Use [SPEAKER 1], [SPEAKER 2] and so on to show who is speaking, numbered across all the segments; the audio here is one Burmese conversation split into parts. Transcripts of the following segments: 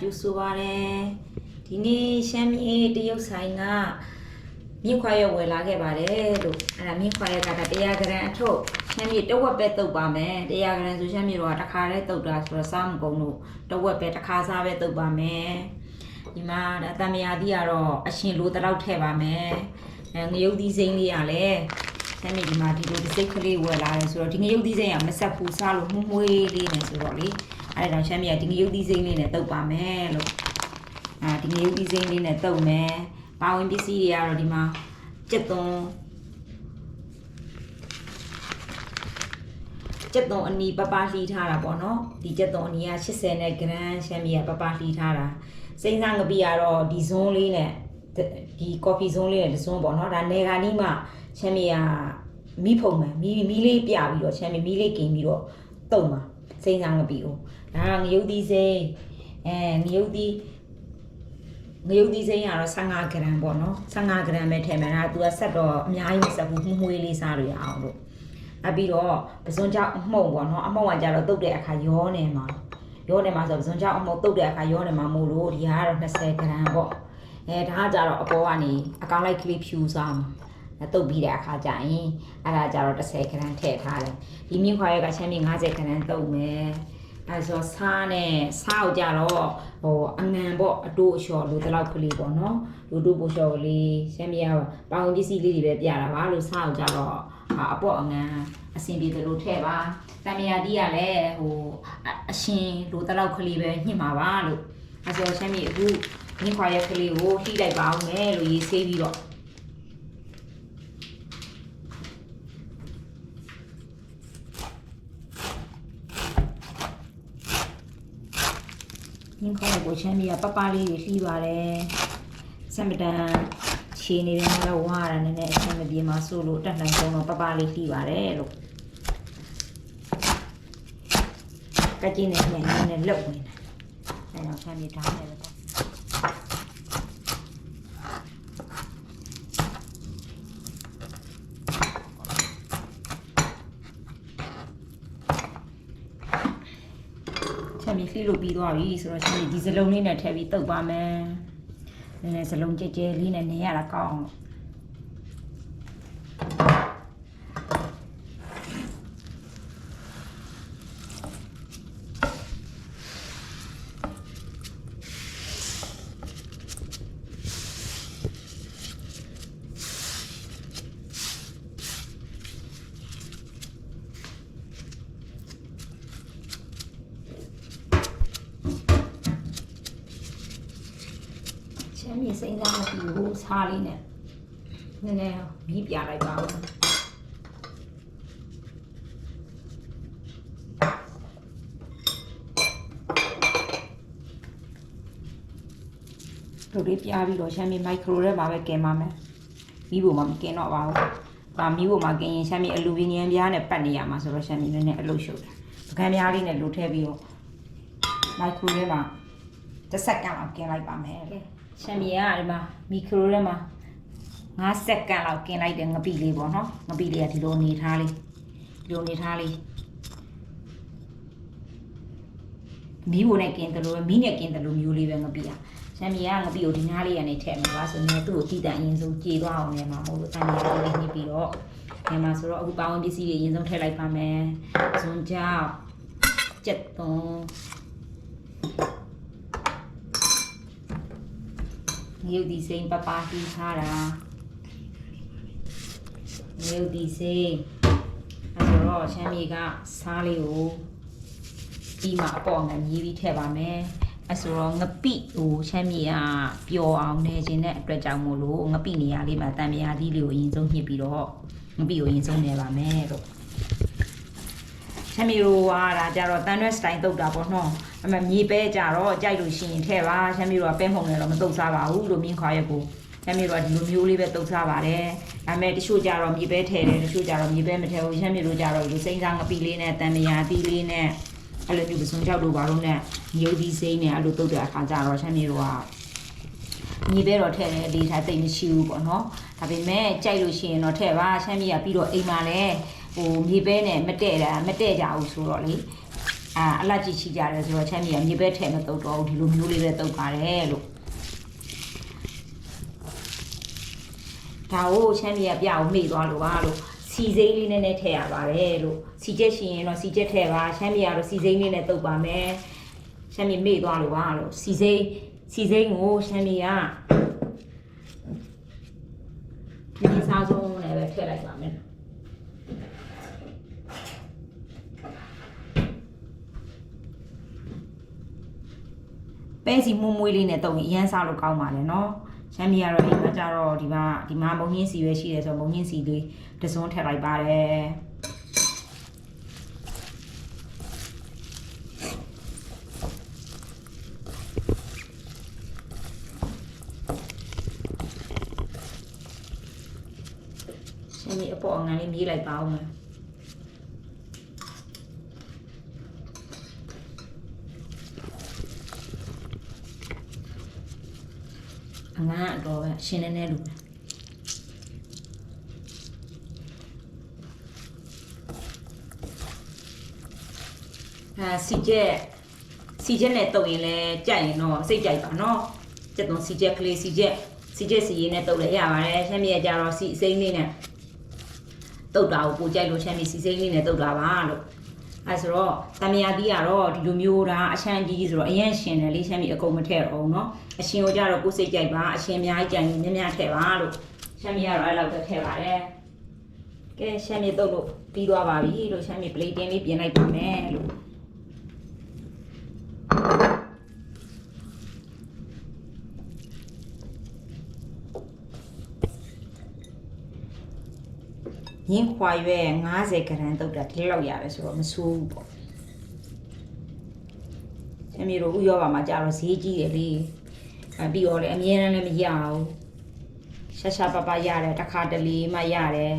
[SPEAKER 1] ကျူဆိုပါတယ်ဒီနေ့ရှမ်းမြေတရုတ်ဆိုင်ကမြင့်ခွာရဝယ်လာခဲ့ပါတယ်လို့အဲ့ဒါမြင့်ခွာရက100ဂရမ်အထုပ်ရှမ်းမြေတဝက်ပဲတုပ်ပါမယ်100ဂရမ်ဆိုရှမ်းမြေတော့တစ်ခါတည်းတုပ်တာဆိုတော့စားမကုန်လို့တဝက်ပဲတစ်ခါစားပဲတုပ်ပါမယ်ဒီမှာဒါတမယာတီကတော့အရှင်လိုတစ်လောက်ထည့်ပါမယ်အဲငရုတ်သီးစိမ်းလေးရလဲရှမ်းမြေဒီမှာဒီလိုဒီစိတ်ကလေးဝယ်လာတယ်ဆိုတော့ဒီငရုတ်သီးစိမ်းကမဆက်ဘူးစားလို့မှုမွှေးလေးနေဆိုတော့လေ အဲ့ဒါကြောင့်ရှမ်းမြေကဒီငရုတ်သီးစိမ်းလေးနဲ့တုပ်ပါမယ်လို့အာဒီငရုတ်သီးစိမ်းလေးနဲ့တုပ်မယ်ပါဝင်ပစ္စည်းတွေကတော့ဒီမှာကြက်သွန်ကြက်သွန်အနီပပလှီးထားတာပေါ့နော်ဒီကြက်သွန်အနီက80နဲ့ဂရမ်ရှမ်းမြေကပပလှီးထားတာစိမ့်စားငပိကတော့ဒီဇွန်းလေးနဲ့ဒီကော်ဖီဇွန်းလေးနဲ့ဒီဇွန်းပေါ့နော်ဒါနေဂါနီမှရှမ်းမြေကမီးဖုံမယ်မီးမီးလေးပြပြီးတော့ရှမ်းမြေမီးလေးกินပြီးတော့တုံပါ စိမ့်စားငပိကိုဒါကငရုတ်သီးစိမ်းအဲငရုတ်သီးငရုတ်သီးစိမ်းကတော့15ဂရမ်ပေါ့နော်15ဂရမ်ပဲထည့်မယ်ဒါက तू ကဆက်တော့အများကြီးမဆက်ဘူးမှုမွှေးလေးစားလို့ရအောင်လို့အပြီးတော့ပစွန်ကြောက်အမှုံပေါ့နော်အမှုံကကြတော့တုတ်တဲ့အခါရောနေမှာရောနေမှာဆိုပစွန်ကြောက်အမှုံတုတ်တဲ့အခါရောနေမှာမို့လို့ဒီဟာကတော့20ဂရမ်ပေါ့အဲဒါကကြတော့အပေါ်ကနေအကောင်လိုက်ကလေးဖြူစားမှာအဲ တုတ်ပြီးတဲ့အခါကျရင်အဲ့ဒါကြတော့10ဂရမ်ထည့်ထားတယ်ဒီမြင့်ခွာရကချမ်းမြေ50ဂရမ်တုတ်မယ်အဲဆိုဆားနဲ့ဆားကိုကြတော့ဟိုအငံပေါ့အတိုးအလျှော်လို့တလောက်ကလေးပေါ့နော်လူတို့ပိုလျှော်လေးရှမ်းမြေကပေါင်ပစ္စည်းလေးတွေပဲပြတာပါလို့ဆားကိုကြတော့ဟာအပေါ့အငံအစင်ပြေတယ်လို့ထည့်ပါတမယာတီးကလည်းဟိုအအရှင်လိုတလောက်ကလေးပဲညှစ်မှာပါလို့အဲဆိုရှမ်းမြေအခုမြင်းခွာရက်ကလေးကိုထိလိုက်ပါအောင်မယ်လို့ရေးဆေးပြီးတော့ မြင်းခွာရက်ကိုရှမ်းမြေကပပလေးတွေလှီးပါတယ်စံမတန်ခြေနေတယ်တော့ဝါရတာနည်းနည်းအဆင်မပြေမှာဆိုလို့တက်နိုင်ဆုံးတော့ပပလေးလှီးပါတယ်လို့ကကြင်းနဲ့ညနေနဲ့လုတ်ဝင်တယ်အဲတော့ရှမ်းမြေတောင်းတယ် ပေါ့ချက်ပြီးလှိလို့ပြီးသွားပြီဆိုတော့ရှင်ဒီစလုံးလေးနဲ့ထည့်ပြီးတုပ်ပါမယ်နည်းနည်းစလုံးကြဲကြဲလေးနဲ့နေရတာကောင်းအောင် စိမ့်စားမပြီးဘူးဆားလေးနဲ့နည်းနည်းမီးပြလိုက်ပါဦးတို့လေးပြပြီးတော့ရှမ်းမြေမိုက်ခရိုထဲမှာပဲကင်ပါမယ်မီးပေါ်မှာမကင်တော့ပါဘူးဒါမီးပေါ်မှာကင်ရင်ရှမ်းမြေအလူမီနီယံပြားနဲ့ပတ်နေရမှာဆိုတော့ရှမ်းမြေနည်းနည်းအလုပ်ရှုပ်တယ်ပကံပြားလေးနဲ့လူထည့်ပြီးတော့မိုက်ခရိုထဲမှာတစ်စက္ကန့်လောက်ကင်လိုက်ပါမယ် ရှမ်းမြေကဒီမှာမီခရိုထဲမှာ5စက္ကန့်လောက်ကင်လိုက်တယ်ငပိလေးပေါ့နော်ငပိလေးကဒီလိုအနေထားလေးဒီလိုအနေထားလေးမီးဘိုနဲ့กินတယ်လို့ပဲမီးနဲ့กินတယ်လို့မျိုးလေးပဲငပိอ่ะရှမ်းမြေကငပိကိုဒီနားလေးကနေထည့်မှာပါဆိုရင်သူ့ကိုတည်တံ့အရင်ဆုံးကြေသွားအောင်လည်းမှာမဟုတ်ဘူးတန်ရလေးလေးညှစ်ပြီးတော့ဒီမှာဆိုတော့အခုပါဝင်ပစ္စည်းတွေအရင်ဆုံးထည့်လိုက်ပါမယ်ဇွန်ကြောက်ကြက်သွန် ငရုတ်ဒီစိမ်းပပတီးထားတာငရုတ်ဒီစိမ်းအဲဆိုတော့ရှမ်းမြေကစားလေးကိုဒီမှာအပေါ်ငံရေးပြီးထည့်ပါမယ်အဲဆိုတော့ငပိဟိုချမ်းမြေကပျော်အောင်နေခြင်းတဲ့အတွက်ကြောင့်မို့လို့ငပိနေရာလေးမှာတံမြာသီးလေးကိုအရင်ဆုံးညှစ်ပြီးတော့ငပိကိုအရင်ဆုံးနေပါမယ်လို့ ချမ်းမြေတို့ကဒါကြတော့တန်ရွက်စတိုင်တုတ်တာပေါ့နော်အမမြေပဲကြတော့ကြိုက်လို့ရှိရင်ထည့်ပါချမ်းမြေတို့ကပဲမှုန်နေတော့မတုတ်စားပါဘူးလို့မြင်းခွာရက်ကိုချမ်းမြေတို့ကဒီလိုမျိုးလေးပဲတုတ်စားပါတယ်ဒါပေမဲ့တချို့ကြတော့မြေပဲထည့်တယ်တချို့ကြတော့မြေပဲမထည့်ဘူးချမ်းမြေတို့ကြတော့ဒီစိမ့်စားငပိလေးနဲ့တံမြာသီးလေးနဲ့အဲ့လိုမျိုးပစုံကြောက်တို့ဘာလို့နဲ့ညုတ်ဒီစိမ့်နဲ့အဲ့လိုတုတ်တဲ့အခါကျတော့ချမ်းမြေတို့ကညီပဲတော့ထည့်တယ်လေထားတိတ်မရှိဘူးပေါ့နော်ဒါပေမဲ့ကြိုက်လို့ရှိရင်တော့ထည့်ပါချမ်းမြေကပြီးတော့အိမ်မှာလည်း ဟိုမြေပဲနဲ့မတဲ့တာမတဲ့ကြဘူးဆိုတော့လေအာအလက်ကြီးချီကြတယ်ဆိုတော့ချမ်းမြေကမြေပဲထဲမတုတ်တော့ဘူးဒီလိုမျိုးလေးပဲတုတ်ပါတယ်လို့ဒါကိုချမ်းမြေကပြအောင်မေ့သွားလို့ပါလို့စီစိမ့်လေးနည်းနည်းထည့်ရပါတယ်လို့စီချက်ရှင်ရင်တော့စီချက်ထည့်ပါချမ်းမြေကတော့စီစိမ့်လေးနဲ့တုတ်ပါမယ်ချမ်းမြေမေ့သွားလို့ပါလို့စီစိမ့်စီစိမ့်ကိုချမ်းမြေကဒီစားဆုံးနဲ့ပဲထည့်လိုက်ပါမယ် ပဲစီမွမွေးလေးနဲ့တုံရင်အရန်စားလို့ကောင်းပါလေနော်ရှမ်းပြည်ကတော့အိမ်မှာကြတော့ဒီမှာဒီမှာမုံညင်းစီပဲရှိတယ်ဆိုတော့မုံညင်းစီလေးတစွန်းထည့်လိုက်ပါတယ်ရှမ်းပြည်အပေါ်အငန်းလေးမြေးလိုက်ပါဦးမယ် ငန်းကတော့ပဲရှင်းနေနေလူပဲအဲစီချက်စီချက်နဲ့တုပ်ရင်လည်းကြိုက်ရင်တော့စိတ်ကြိုက်ပါနော်ကျက်တော့စီချက်ကလေးစီချက်စီချက်စီရင်နဲ့တုပ်လည်းရပါတယ်ရှမ်းမြေကြတော့စီအစိမ့်လေးနဲ့တုပ်တာကိုပိုကြိုက်လို့ရှမ်းမြေစီစိမ့်လေးနဲ့တုပ်တာပါလို့ အဲဆိုတော့တမယာတီးကတော့ဒီလိုမျိုးဒါအချမ်းကြီးဆိုတော့အရင်ရှင်တယ်လေးရှမ်းမြေအကုန်မထည့်တော့ဘူးเนาะအရှင်ကိုကြတော့ကိုယ်စိတ်ကြိုက်ပါအရှင်အများကြီးကြိုက်ရင်များများထည့်ပါလို့ရှမ်းမြေကတော့အဲ့လောက်ပဲထည့်ပါတယ်ကဲရှမ်းမြေတုပ်လို့ပြီးသွားပါပြီလို့ရှမ်းမြေပလေးတင်းလေးပြင်လိုက်ပါမယ်လို့ ရင်းခွာရွယ်90ဂရမ်တုပ်တာဒီလောက်ရပဲဆိုတော့မဆိုးဘူးပေါ့ရှမ်းမြေတို့ဥရောပါမှာကြာတော့ဈေးကြီးတယ်လေအဲပြီးတော့လည်းအမြဲတမ်းလည်းမရဘူးရှာရှာပပရတယ်တစ်ခါတလေမှရတယ်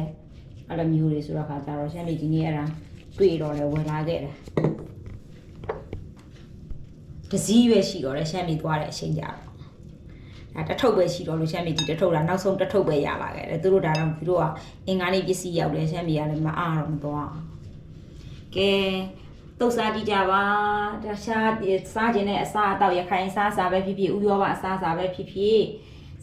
[SPEAKER 1] အဲ့လိုမျိုးတွေဆိုတော့ခါကြာတော့ရှမ်းမြေဒီနေ့အဲ့ဒါတွေ့တော့လေဝင်လာခဲ့တယ်တစည်းပဲရှိတော့လေရှမ်းမြေသွားတဲ့အချိန်ကြာတော့ အဲတထုပ်ပဲရှိတော့လို့ရှမ်းမြေဒီတထုပ်တာနောက်ဆုံးတထုပ်ပဲရလာခဲ့တယ်သူတို့ဒါတော့သူတို့ကအင်္ဂါနေ့ပစ္စည်းရောက်တယ်ရှမ်းမြေကလည်းမအားတော့မသွားကဲတုတ်စားကြည့်ကြပါတခြားစားခြင်းနဲ့အစားအသောက်ရခိုင်စားစားပဲဖြစ်ဖြစ်ဥရောပအစားစားပဲဖြစ်ဖြစ်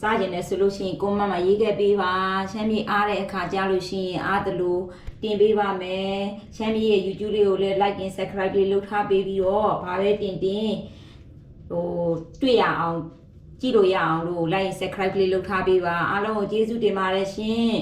[SPEAKER 1] စားခြင်းနဲ့ဆိုလို့ရှိရင်ကိုမမရေးခဲ့ပေးပါရှမ်းမြေအားတဲ့အခါကြားလို့ရှိရင်အားတလို့တင်ပေးပါမယ်ရှမ်းမြေရဲ့ YouTube လေးကိုလည်း like and subscribe လေးလုပ်ထားပေးပြီးတော့ဗာပဲတင်တင်ဟိုတွေ့ရအောင် ကြည့်လို့ရအောင်လို့ like subscribe လေးလုပ်ထားပေးပါအားလုံးကိုကျေးဇူးတင်ပါတယ်ရှင်